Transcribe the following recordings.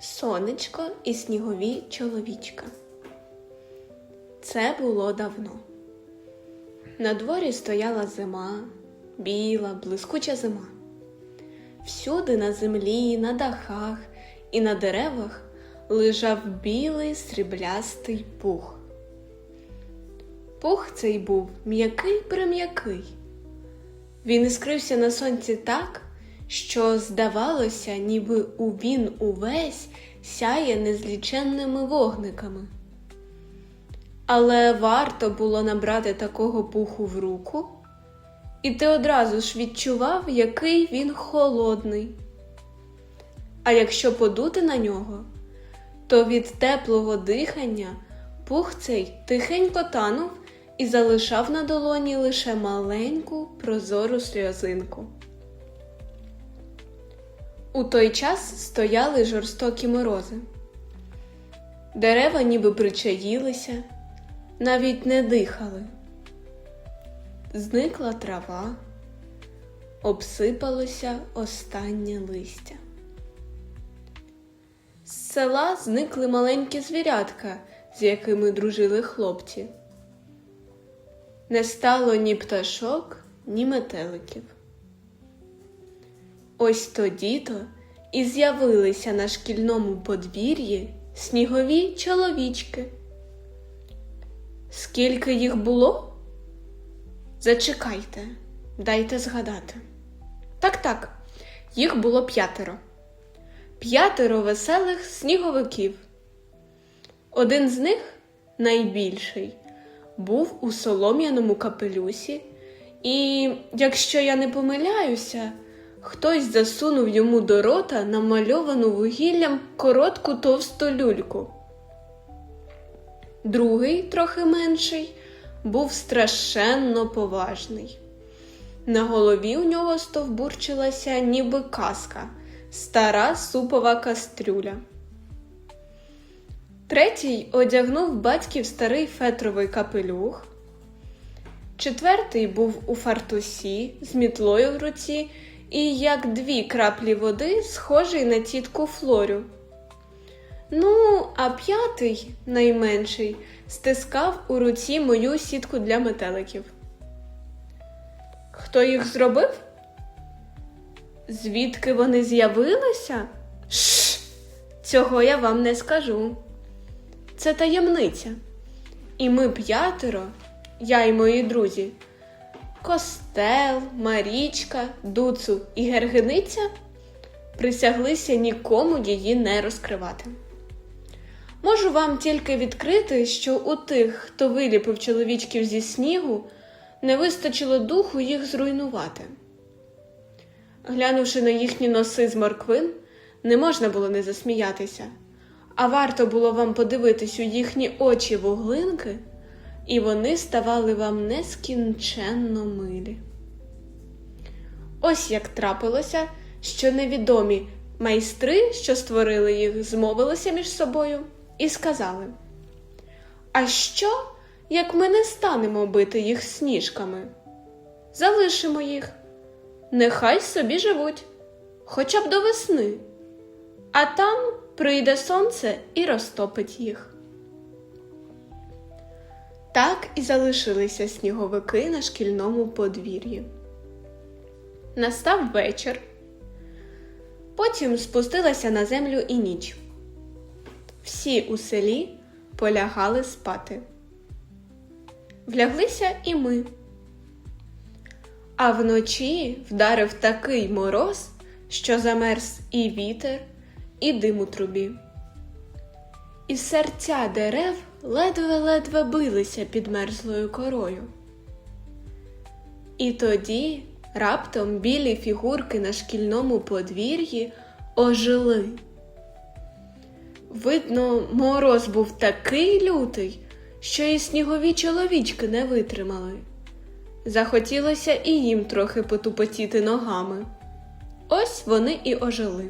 Сонечко і снігові чоловічка. Це було давно. На дворі стояла зима, біла, блискуча зима. Всюди на землі, на дахах і на деревах лежав білий сріблястий пух. Пух цей був м'який прим'який. Він іскрився на сонці так, що, здавалося, ніби у він увесь сяє незліченними вогниками. Але варто було набрати такого пуху в руку, і ти одразу ж відчував, який він холодний. А якщо подути на нього, то від теплого дихання пух цей тихенько танув і залишав на долоні лише маленьку прозору сльозинку. У той час стояли жорстокі морози. Дерева ніби причаїлися, навіть не дихали. Зникла трава, обсипалося останнє листя. З села зникли маленькі звірятка, з якими дружили хлопці. Не стало ні пташок, ні метеликів. Ось тоді-то і з'явилися на шкільному подвір'ї снігові чоловічки. Скільки їх було? Зачекайте, дайте згадати. Так, так, їх було п'ятеро. П'ятеро веселих сніговиків. Один з них, найбільший, був у солом'яному капелюсі, і, якщо я не помиляюся, хтось засунув йому до рота намальовану вугіллям коротку товсту люльку. Другий, трохи менший, був страшенно поважний. На голові у нього стовбурчилася ніби каска, стара супова кастрюля. Третій одягнув батьків старий фетровий капелюх. Четвертий був у фартусі з мітлою в руці і, як дві краплі води, схожий на тітку Флорю. Ну, а п'ятий, найменший, стискав у руці мою сітку для метеликів. Хто їх зробив? Звідки вони з'явилися? Шш, цього я вам не скажу. Це таємниця. І ми п'ятеро, я і мої друзі, Костел, Марічка, Дуцу і Гергениця присяглися нікому її не розкривати. Можу вам тільки відкрити, що у тих, хто виліпив чоловічків зі снігу, не вистачило духу їх зруйнувати. Глянувши на їхні носи з морквин, не можна було не засміятися, а варто було вам подивитись у їхні очі вуглинки, і вони ставали вам нескінченно милі. Ось як трапилося, що невідомі майстри, що створили їх, змовилися між собою і сказали: А що, як ми не станемо бити їх сніжками? Залишимо їх, нехай собі живуть, хоча б до весни, а там прийде сонце і розтопить їх. Так і залишилися сніговики на шкільному подвір'ї. Настав вечір. Потім спустилася на землю і ніч. Всі у селі полягали спати. Вляглися і ми. А вночі вдарив такий мороз, що замерз і вітер, і дим у трубі. І серця дерев ледве-ледве билися під мерзлою корою. І тоді раптом білі фігурки на шкільному подвір'ї ожили. Видно, мороз був такий лютий, що і снігові чоловічки не витримали. Захотілося і їм трохи потупотіти ногами. Ось вони і ожили.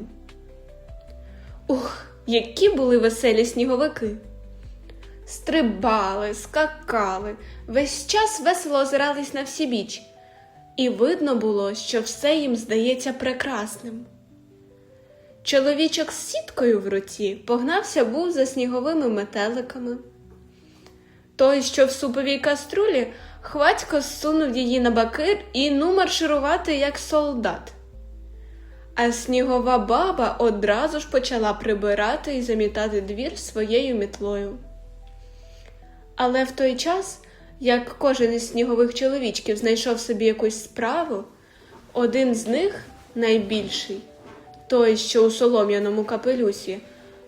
Ух, які були веселі сніговики! Стрибали, скакали, весь час весело озирались на всі біч, і видно було, що все їм здається прекрасним. Чоловічок з сіткою в руці погнався був за сніговими метеликами. Той, що в суповій каструлі, хвацько зсунув її на бакир і ну марширувати, як солдат. А снігова баба одразу ж почала прибирати і замітати двір своєю мітлою. Але в той час, як кожен із снігових чоловічків знайшов собі якусь справу, один з них, найбільший, той, що у солом'яному капелюсі,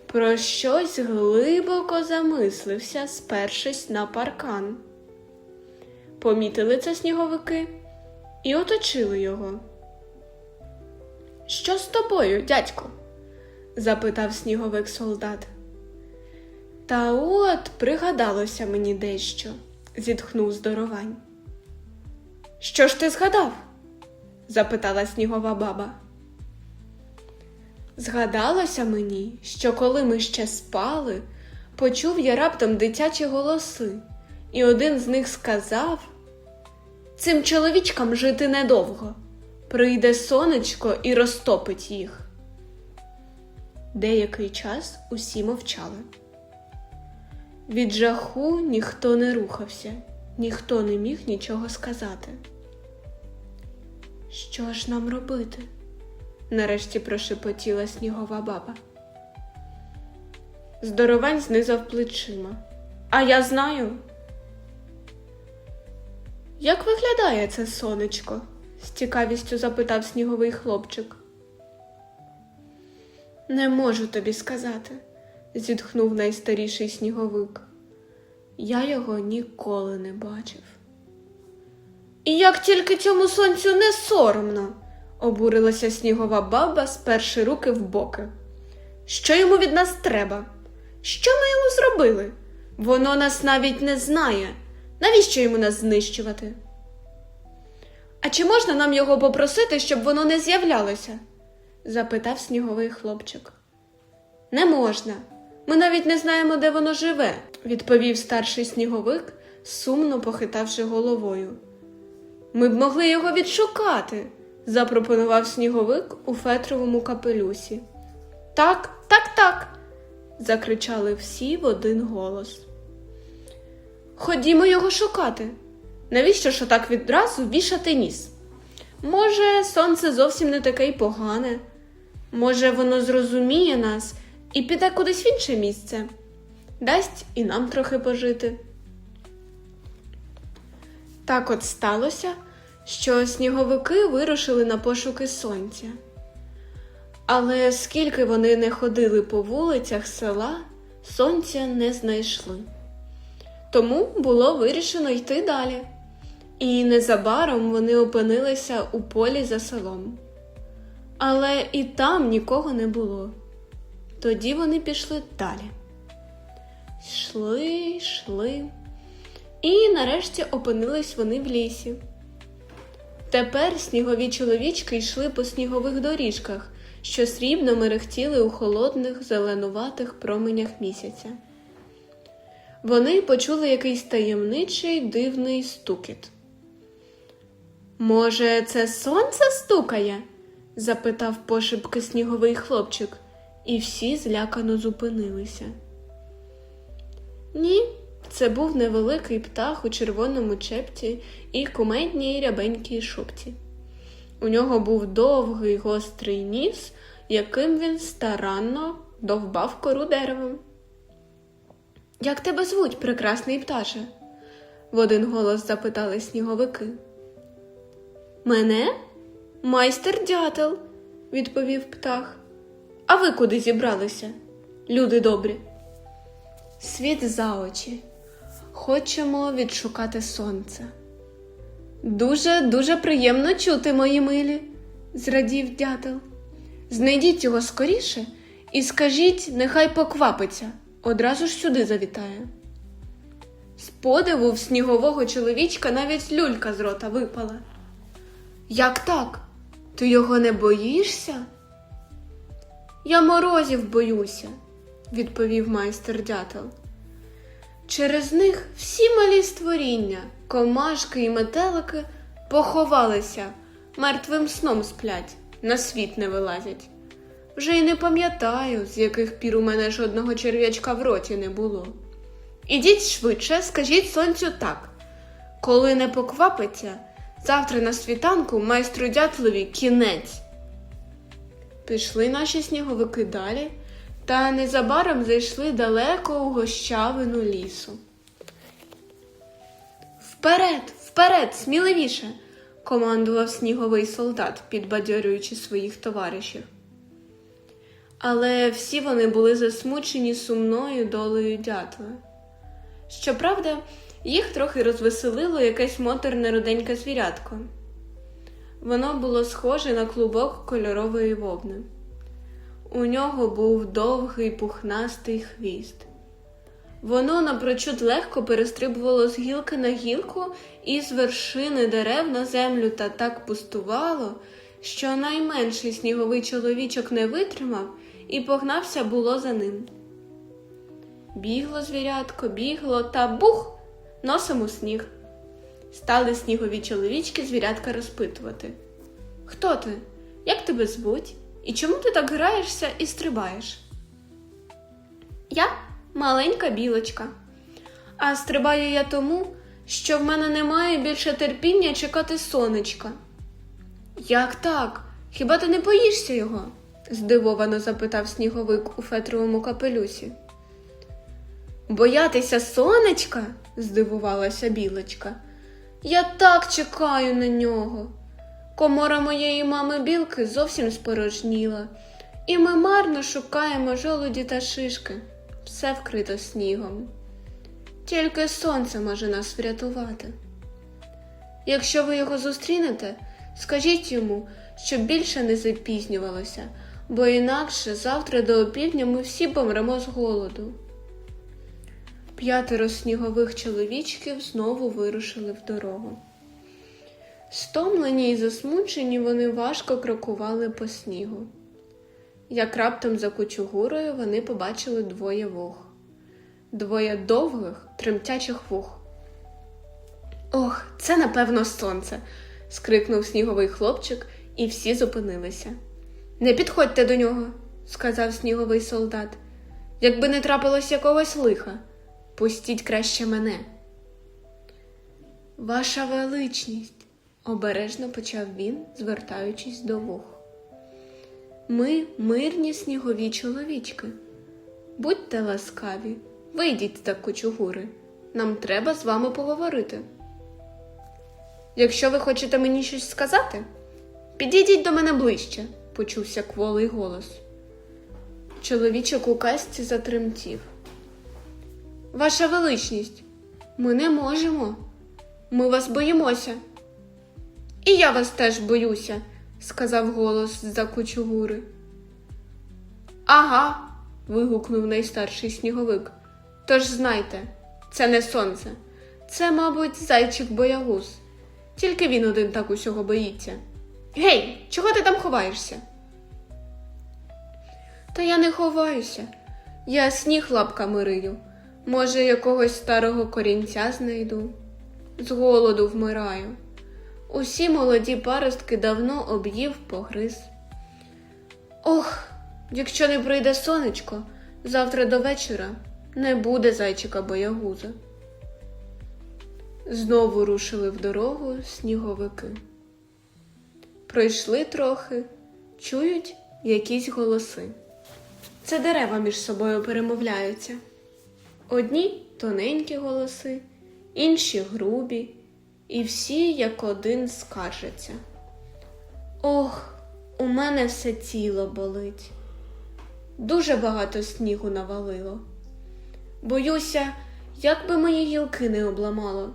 про щось глибоко замислився, спершись на паркан. Помітили це сніговики і оточили його. Що з тобою, дядько? запитав сніговик солдат. Та от пригадалося мені дещо, зітхнув здоровань. Що ж ти згадав? запитала снігова баба. Згадалося мені, що коли ми ще спали, почув я раптом дитячі голоси, і один з них сказав: Цим чоловічкам жити недовго. Прийде сонечко і розтопить їх. Деякий час усі мовчали. Від жаху ніхто не рухався, ніхто не міг нічого сказати. Що ж нам робити? нарешті прошепотіла снігова баба. Здоровань знизав плечима. А я знаю. Як виглядає це сонечко? з цікавістю запитав сніговий хлопчик. Не можу тобі сказати, зітхнув найстаріший сніговик. Я його ніколи не бачив. І як тільки цьому сонцю не соромно, обурилася снігова баба, сперши руки в боки. Що йому від нас треба? Що ми йому зробили? Воно нас навіть не знає. Навіщо йому нас знищувати? А чи можна нам його попросити, щоб воно не з'являлося? запитав сніговий хлопчик. Не можна. Ми навіть не знаємо, де воно живе, відповів старший сніговик, сумно похитавши головою. Ми б могли його відшукати, запропонував сніговик у фетровому капелюсі. Так, так, так. закричали всі в один голос. Ходімо його шукати. Навіщо ж отак відразу вішати ніс? Може, сонце зовсім не таке й погане. Може, воно зрозуміє нас і піде кудись в інше місце, дасть і нам трохи пожити. Так от сталося, що сніговики вирушили на пошуки сонця. Але скільки вони не ходили по вулицях села, сонця не знайшли. Тому було вирішено йти далі. І незабаром вони опинилися у полі за селом. Але і там нікого не було. Тоді вони пішли далі. Йшли, йшли, і нарешті опинились вони в лісі. Тепер снігові чоловічки йшли по снігових доріжках, що срібно мерехтіли у холодних зеленуватих променях місяця. Вони почули якийсь таємничий дивний стукіт. Може, це сонце стукає? запитав пошепки сніговий хлопчик, і всі злякано зупинилися. Ні, це був невеликий птах у червоному чепці і кумедній рябенькій шубці. У нього був довгий гострий ніс, яким він старанно довбав кору деревом. Як тебе звуть, прекрасний пташе? в один голос запитали сніговики. Мене? Майстер дятел, відповів птах. А ви куди зібралися? Люди добрі. Світ за очі. Хочемо відшукати сонце. Дуже, дуже приємно чути, мої милі, зрадів дятел. Знайдіть його скоріше і скажіть, нехай поквапиться, одразу ж сюди завітає. З подиву в снігового чоловічка навіть люлька з рота випала. Як так? Ти його не боїшся? Я морозів боюся, відповів майстер дятел. Через них всі малі створіння, комашки і метелики поховалися, мертвим сном сплять, на світ не вилазять. Вже й не пам'ятаю, з яких пір у мене жодного черв'ячка в роті не було. Ідіть швидше, скажіть сонцю так. Коли не поквапиться, завтра на світанку майстру дятлові кінець. Пішли наші сніговики далі, та незабаром зайшли далеко у гощавину лісу. Вперед, вперед, сміливіше, командував сніговий солдат, підбадьорюючи своїх товаришів. Але всі вони були засмучені сумною долею дятла. Щоправда, їх трохи розвеселило якесь моторне руденьке звірятко. Воно було схоже на клубок кольорової вовни. У нього був довгий пухнастий хвіст. Воно напрочуд легко перестрибувало з гілки на гілку і з вершини дерев на землю та так пустувало, що найменший сніговий чоловічок не витримав і погнався було за ним. Бігло звірятко, бігло та бух носом у сніг. Стали снігові чоловічки звірятка розпитувати. Хто ти? Як тебе звуть? І чому ти так граєшся і стрибаєш? Я маленька білочка. А стрибаю я тому, що в мене немає більше терпіння чекати сонечка. Як так? Хіба ти не боїшся його? здивовано запитав сніговик у фетровому капелюсі. Боятися сонечка? здивувалася білочка. Я так чекаю на нього. Комора моєї мами білки зовсім спорожніла, і ми марно шукаємо жолуді та шишки. Все вкрито снігом. Тільки сонце може нас врятувати. Якщо ви його зустрінете, скажіть йому, щоб більше не запізнювалося, бо інакше завтра до опівдня ми всі помремо з голоду. П'ятеро снігових чоловічків знову вирушили в дорогу. Стомлені і засмучені вони важко крокували по снігу. Як раптом за кучугурою вони побачили двоє вух, двоє довгих, тремтячих вух. Ох, це напевно сонце. скрикнув сніговий хлопчик, і всі зупинилися. Не підходьте до нього, сказав сніговий солдат. Якби не трапилось якогось лиха, пустіть краще мене. Ваша величність, обережно почав він, звертаючись до вух. Ми мирні снігові чоловічки. Будьте ласкаві, вийдіть з кучугури. Нам треба з вами поговорити. Якщо ви хочете мені щось сказати, підійдіть до мене ближче, почувся кволий голос. Чоловічок у касці затремтів. Ваша величність, ми не можемо. Ми вас боїмося. І я вас теж боюся, сказав голос з-за кучугури. Ага. вигукнув найстарший сніговик. Тож знайте, це не сонце, це, мабуть, зайчик боягуз. Тільки він один так усього боїться. Гей, чого ти там ховаєшся? Та я не ховаюся. Я сніг лапками рию. Може, якогось старого корінця знайду. З голоду вмираю. Усі молоді паростки давно об'їв погриз. Ох, якщо не прийде сонечко, завтра до вечора не буде зайчика боягуза. Знову рушили в дорогу сніговики. Пройшли трохи, чують якісь голоси. Це дерева між собою перемовляються. Одні тоненькі голоси, інші грубі, і всі як один скаржаться. Ох, у мене все тіло болить. Дуже багато снігу навалило. Боюся, як би мої гілки не обламало.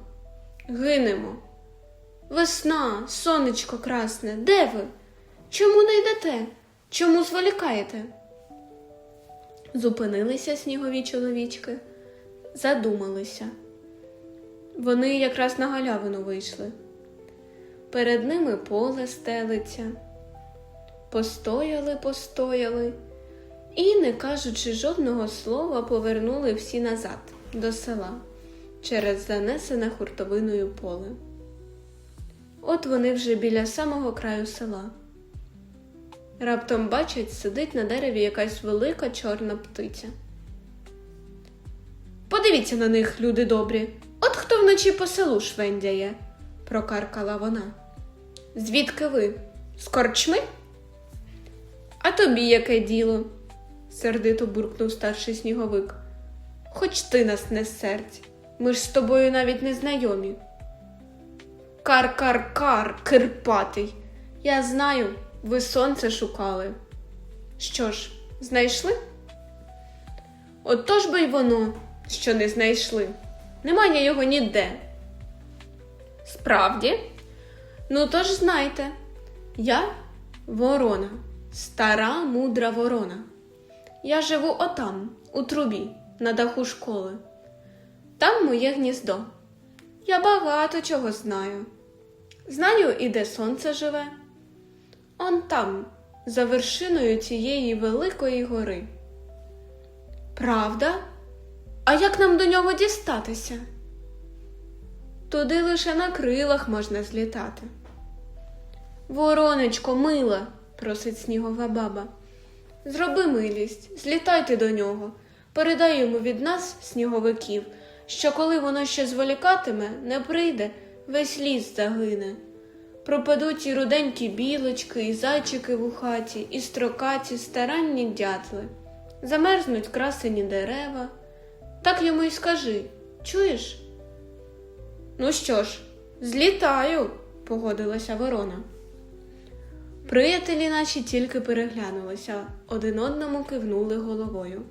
Гинемо. Весна, сонечко красне, де ви? Чому не йдете? Чому зволікаєте? Зупинилися снігові чоловічки, задумалися. Вони якраз на галявину вийшли. Перед ними поле стелиться. Постояли, постояли і, не кажучи жодного слова, повернули всі назад до села через занесене хуртовиною поле. От вони вже біля самого краю села. Раптом бачать, сидить на дереві якась велика чорна птиця. Подивіться на них, люди добрі. От хто вночі по селу швендяє, прокаркала вона. Звідки ви? З корчми? А тобі яке діло? сердито буркнув старший сніговик. Хоч ти нас не сердь, ми ж з тобою навіть не знайомі. Кар-кар-кар, кирпатий. Я знаю, ви сонце шукали. Що ж, знайшли? Отож би й воно, що не знайшли. Немає його ніде. Справді? Ну тож знайте, я ворона, стара мудра ворона. Я живу отам, у трубі, на даху школи. Там моє гніздо. Я багато чого знаю. Знаю і де сонце живе. Он там, за вершиною цієї великої гори. Правда? А як нам до нього дістатися? Туди лише на крилах можна злітати. Воронечко, мила, просить снігова баба. Зроби милість, злітайте до нього, передай йому від нас, сніговиків, що коли воно ще зволікатиме, не прийде, весь ліс загине. Пропадуть і руденькі білочки, і зайчики в хаті, і строкаті старанні дятли. Замерзнуть красені дерева. Так йому й скажи, чуєш? Ну що ж, злітаю, погодилася ворона. Приятелі наші тільки переглянулися, один одному кивнули головою.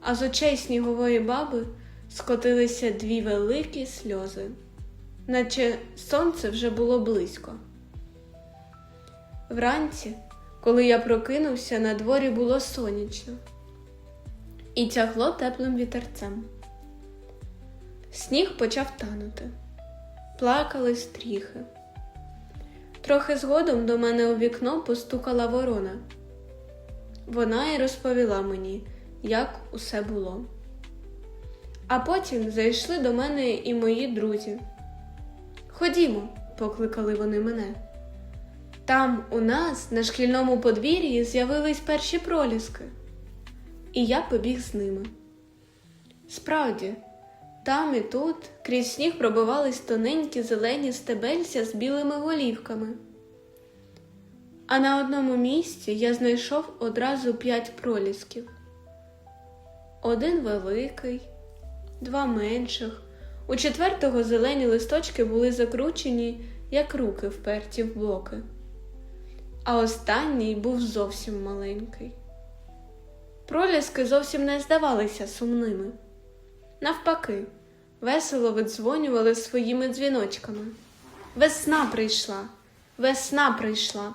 А з очей снігової баби скотилися дві великі сльози, наче сонце вже було близько. Вранці, коли я прокинувся, на дворі було сонячно і тягло теплим вітерцем. Сніг почав танути, плакали стріхи. Трохи згодом до мене у вікно постукала ворона. Вона й розповіла мені, як усе було. А потім зайшли до мене і мої друзі. Ходімо, покликали вони мене. Там у нас на шкільному подвір'ї з'явились перші проліски, і я побіг з ними. Справді, там і тут крізь сніг пробивались тоненькі зелені стебельця з білими голівками. А на одному місці я знайшов одразу п'ять пролісків. Один великий, два менших. У четвертого зелені листочки були закручені, як руки вперті в боки. А останній був зовсім маленький. Проліски зовсім не здавалися сумними. Навпаки, весело видзвонювали своїми дзвіночками. Весна прийшла, весна прийшла.